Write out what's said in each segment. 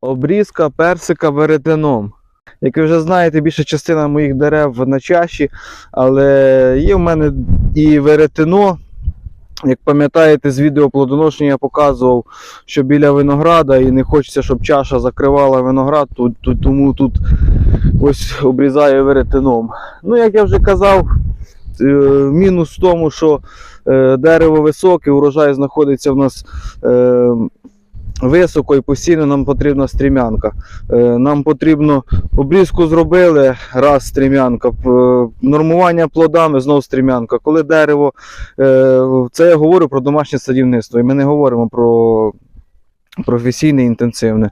Обрізка персика веретеном. Як ви вже знаєте, більша частина моїх дерев на чаші, але є в мене і веретено. Як пам'ятаєте, з відео плодоношення я показував, що біля винограда і не хочеться, щоб чаша закривала виноград, тому тут ось обрізаю веретеном. Ну, як я вже казав, е, мінус в тому, що е, дерево високе, урожай знаходиться в нас е, високо і постійно нам потрібна стрімянка. Е, Нам потрібно обрізку зробили, раз стрімянка, нормування плодами, знову стрімянка. Коли дерево, е, це я говорю про домашнє садівництво, і ми не говоримо про професійне інтенсивне.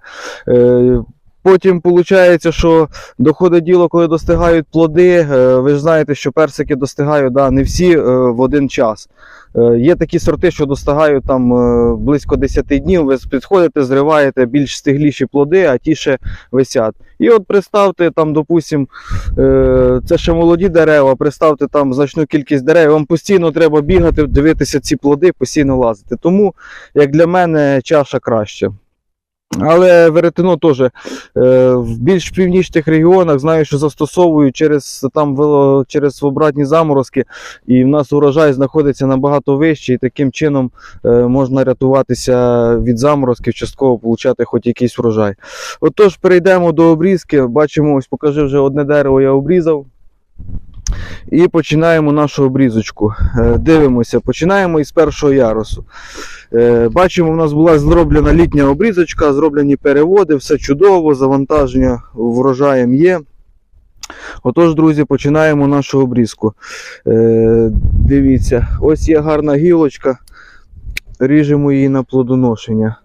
Потім виходить, що доходить діло, коли достигають плоди. е, Ви ж знаєте, що персики достигають да, не всі е, в один час. Е, Є такі сорти, що достигають там близько 10 днів. Ви підходите, зриваєте більш стигліші плоди, а ті ще висять. І от представте, там, допустим, е, це ще молоді дерева, представте там значну кількість дерев. Вам постійно треба бігати, дивитися ці плоди, постійно лазити. Тому, як для мене, чаша краще. Але веретено теж е, в більш північних регіонах знаю, що застосовують через там через обратні заморозки, і в нас урожай знаходиться набагато вище, і таким чином е, можна рятуватися від заморозків, частково отримати хоч якийсь врожай. Отож, перейдемо до обрізки. Бачимо, ось покажи вже одне дерево я обрізав. І починаємо нашу обрізочку. Е, Дивимося, починаємо із першого ярусу. Е, Бачимо, у нас була зроблена літня обрізочка, зроблені переводи, все чудово, завантаження врожаєм є. Отож, друзі, починаємо нашу обрізку. Е, Дивіться, ось є гарна гілочка. Ріжемо її на плодоношення.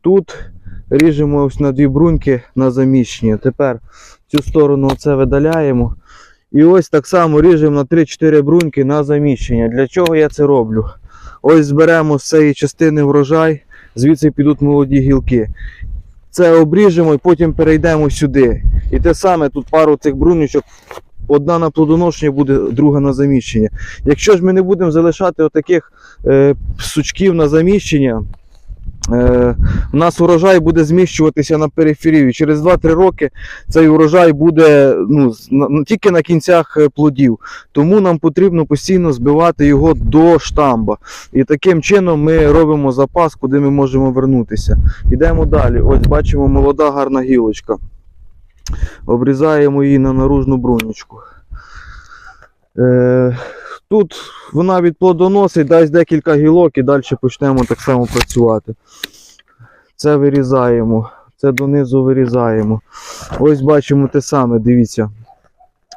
Тут ріжемо ось на дві бруньки на заміщення. Тепер цю сторону оце видаляємо. І ось так само ріжемо на 3-4 бруньки на заміщення. Для чого я це роблю? Ось зберемо з цієї частини врожай, звідси підуть молоді гілки. Це обріжемо і потім перейдемо сюди. І те саме, тут пару цих брунючок, одна на плодоношення буде, друга на заміщення. Якщо ж ми не будемо залишати отаких е, сучків на заміщення, у нас урожай буде зміщуватися на периферію. Через 2-3 роки цей урожай буде ну, тільки на кінцях е, плодів. Тому нам потрібно постійно збивати його до штамба. І таким чином ми робимо запас, куди ми можемо вернутися. Йдемо далі. Ось бачимо молода гарна гілочка. Обрізаємо її на наружну брунючку. Е, тут вона від плодоносить, дасть декілька гілок і далі почнемо так само працювати. Це вирізаємо, це донизу вирізаємо. Ось бачимо те саме, дивіться.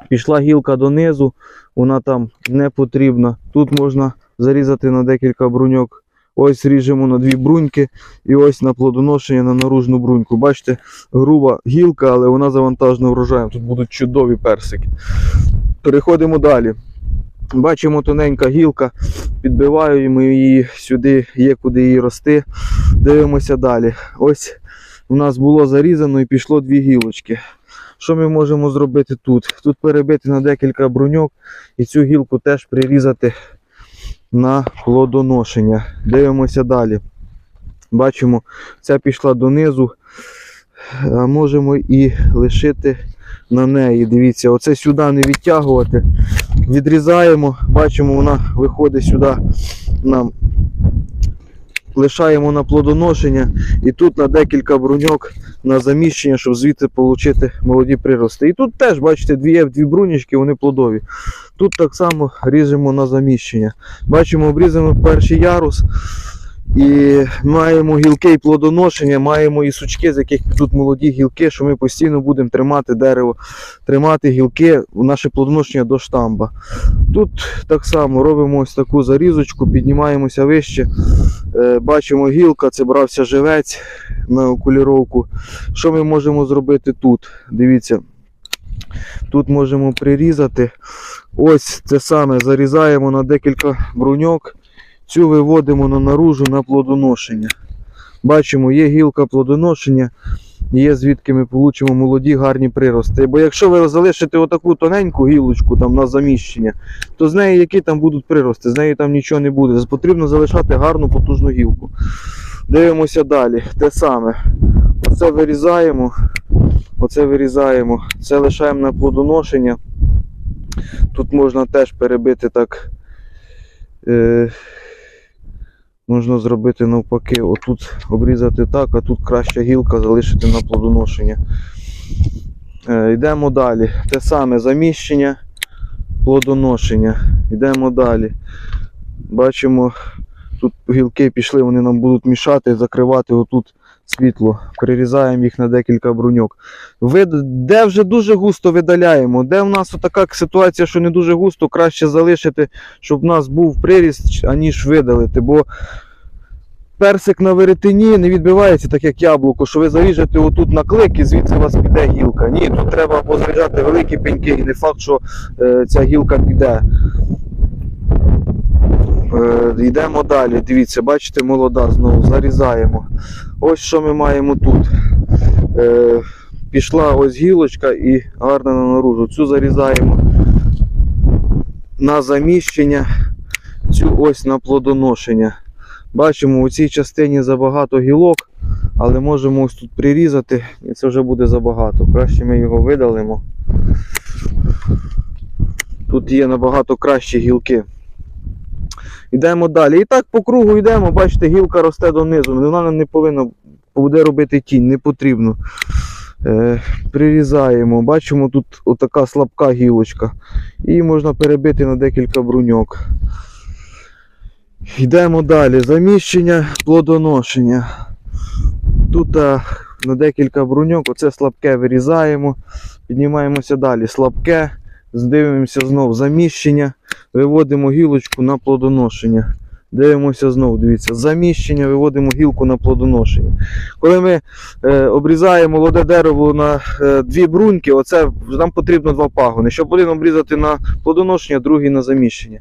Пішла гілка донизу, вона там не потрібна. Тут можна зарізати на декілька бруньок. Ось ріжемо на дві бруньки і ось на плодоношення на наружну бруньку. Бачите, груба гілка, але вона завантажена врожаєм. Тут будуть чудові персики. Переходимо далі. Бачимо тоненька гілка, підбиваємо її сюди, є куди її рости. Дивимося далі. Ось у нас було зарізано і пішло дві гілочки. Що ми можемо зробити тут? Тут перебити на декілька бруньок і цю гілку теж прирізати на плодоношення. Дивимося далі. Бачимо, ця пішла донизу, а можемо і лишити на неї. Дивіться, оце сюди не відтягувати. Відрізаємо, бачимо, вона виходить сюди нам. Лишаємо на плодоношення і тут на декілька бруньок на заміщення, щоб звідти отримати молоді прирости. І тут теж, бачите, дві дві брунічки, вони плодові. Тут так само ріжемо на заміщення. Бачимо, обрізаємо перший ярус. І маємо гілки і плодоношення, маємо і сучки, з яких підуть молоді гілки, що ми постійно будемо тримати дерево, тримати гілки, наше плодоношення до штамба. Тут так само робимо ось таку зарізочку, піднімаємося вище. Е, Бачимо гілка, це брався живець на окуліровку. Що ми можемо зробити тут? Дивіться. Тут можемо прирізати. Ось це саме зарізаємо на декілька бруньок. Цю виводимо на наружу на плодоношення. Бачимо, є гілка плодоношення, є звідки ми получимо молоді гарні прирости. Бо якщо ви залишите отаку тоненьку гілочку там на заміщення, то з неї які там будуть прирости, з неї там нічого не буде. Потрібно залишати гарну потужну гілку. Дивимося далі. Те саме. Оце вирізаємо. Оце вирізаємо. Це лишаємо на плодоношення. Тут можна теж перебити так. Е, можна зробити навпаки. Отут обрізати так, а тут краща гілка залишити на плодоношення. Е, йдемо далі. Те саме заміщення, плодоношення. Йдемо далі. Бачимо, тут гілки пішли, вони нам будуть мішати, закривати отут світло. Прирізаємо їх на декілька бруньок. Де вже дуже густо видаляємо, де в нас така ситуація, що не дуже густо, краще залишити, щоб в нас був приріст, аніж видалити. Бо персик на веретині не відбивається, так як яблуко, що ви заріжете отут на клик і звідси у вас піде гілка. Ні, тут треба або заряджати великі пеньки, і не факт, що е, ця гілка піде. Е, йдемо далі. Дивіться, бачите, молода знову зарізаємо. Ось що ми маємо тут. Е, пішла ось гілочка і гарно на наружу. Цю зарізаємо на заміщення, цю ось на плодоношення. Бачимо, у цій частині забагато гілок, але можемо ось тут прирізати, і це вже буде забагато. Краще ми його видалимо. Тут є набагато кращі гілки. Йдемо далі. І так по кругу йдемо, бачите, гілка росте донизу. Вона нам не повинна буде робити тінь, не потрібно. Е, прирізаємо. Бачимо, тут отака слабка гілочка. Її можна перебити на декілька бруньок. Йдемо далі. Заміщення, плодоношення. Тут а, на декілька бруньок, оце слабке вирізаємо, піднімаємося далі. Слабке, здивимося знов заміщення, виводимо гілочку на плодоношення. Дивимося знову, дивіться, заміщення, виводимо гілку на плодоношення. Коли ми е, обрізаємо молоде дерево на е, дві бруньки, оце нам потрібно два пагони. Щоб один обрізати на плодоношення, другий на заміщення.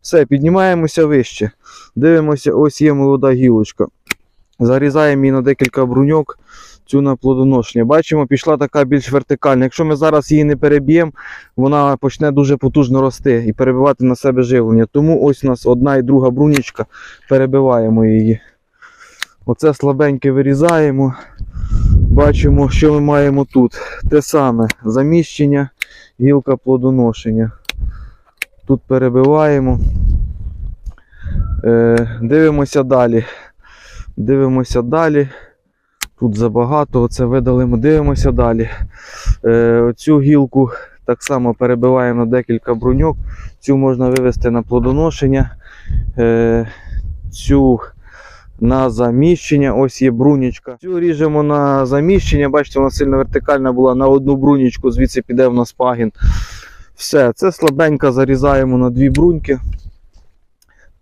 Все, піднімаємося вище. Дивимося, ось є молода гілочка. Зарізаємо її на декілька бруньок, цю на плодоношення. Бачимо, пішла така більш вертикальна. Якщо ми зараз її не переб'ємо, вона почне дуже потужно рости і перебивати на себе живлення. Тому ось у нас одна і друга брунічка, перебиваємо її. Оце слабеньке вирізаємо. Бачимо, що ми маємо тут. Те саме заміщення, гілка плодоношення. Тут перебиваємо. Е, дивимося далі. Дивимося далі. Тут забагато, оце видалимо. Дивимося далі. Е, оцю гілку так само перебиваємо на декілька бруньок. Цю можна вивести на плодоношення. Е, цю на заміщення. Ось є брунічка. Цю ріжемо на заміщення. Бачите, вона сильно вертикальна була на одну брунічку, звідси піде в нас пагін. Все, це слабенько зарізаємо на дві бруньки.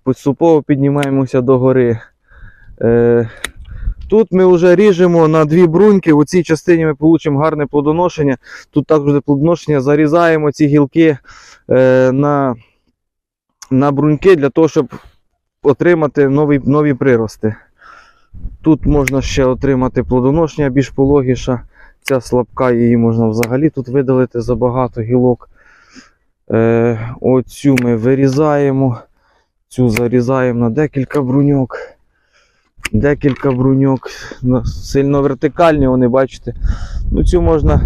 Поступово піднімаємося до гори. Е, тут ми вже ріжемо на дві бруньки. У цій частині ми отримаємо гарне плодоношення. Тут також буде плодоношення. Зарізаємо ці гілки е, на, на бруньки для того, щоб отримати нові, нові прирости. Тут можна ще отримати плодоношення більш пологіша. Ця слабка, її можна взагалі тут видалити забагато гілок. Е, оцю ми вирізаємо. Цю зарізаємо на декілька бруньок. Декілька бруньок. Ну, Сильно вертикальні, вони бачите. Ну, цю можна,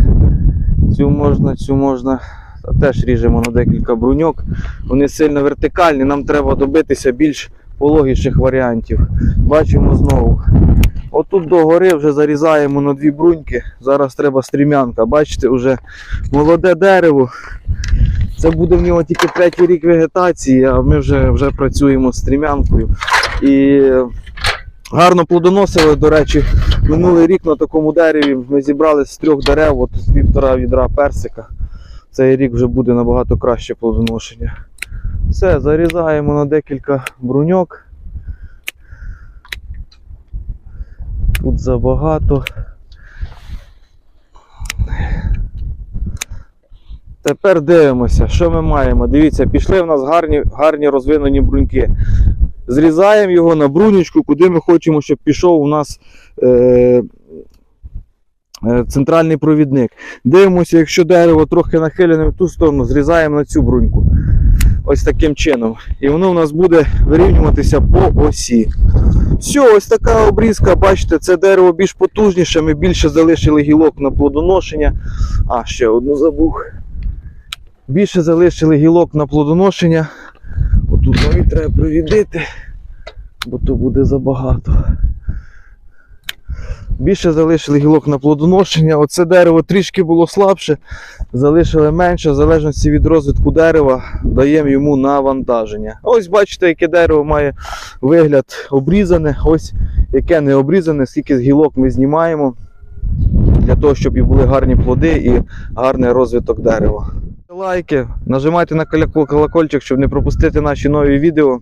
цю можна, цю можна. Теж ріжемо на декілька бруньок. Вони сильно вертикальні, нам треба добитися більш пологіших варіантів. Бачимо знову. Отут до гори вже зарізаємо на дві бруньки. Зараз треба стрімянка. Бачите, вже молоде дерево. Це буде в нього тільки третій рік вегетації, а ми вже, вже працюємо з стрімянкою. І гарно плодоносили, до речі, минулий рік на такому дереві ми зібрали з трьох дерев, от півтора відра персика. Цей рік вже буде набагато краще плодоношення. Все, зарізаємо на декілька бруньок. Тут забагато. Тепер дивимося, що ми маємо. Дивіться, пішли в нас гарні, гарні розвинені бруньки. Зрізаємо його на брунючку, куди ми хочемо, щоб пішов у нас е, е, центральний провідник. Дивимося, якщо дерево трохи нахилене в ту сторону, зрізаємо на цю бруньку. ось таким чином. І воно у нас буде вирівнюватися по осі. Все, ось така обрізка, бачите, це дерево більш потужніше, ми більше залишили гілок на плодоношення. А, ще одну забув. Більше залишили гілок на плодоношення. Нові треба привідити, бо то буде забагато. Більше залишили гілок на плодоношення. Оце дерево трішки було слабше, залишили менше, в залежності від розвитку дерева, даємо йому навантаження. Ось бачите, яке дерево має вигляд обрізане, ось яке не обрізане, скільки гілок ми знімаємо для того, щоб і були гарні плоди і гарний розвиток дерева. Лайки, нажимайте на колокольчик, щоб не пропустити наші нові відео.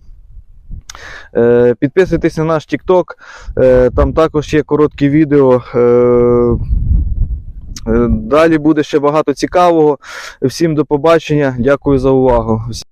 Е, Підписуйтесь на наш TikTok, е, там також є короткі відео. Е, Далі буде ще багато цікавого. Всім до побачення. Дякую за увагу.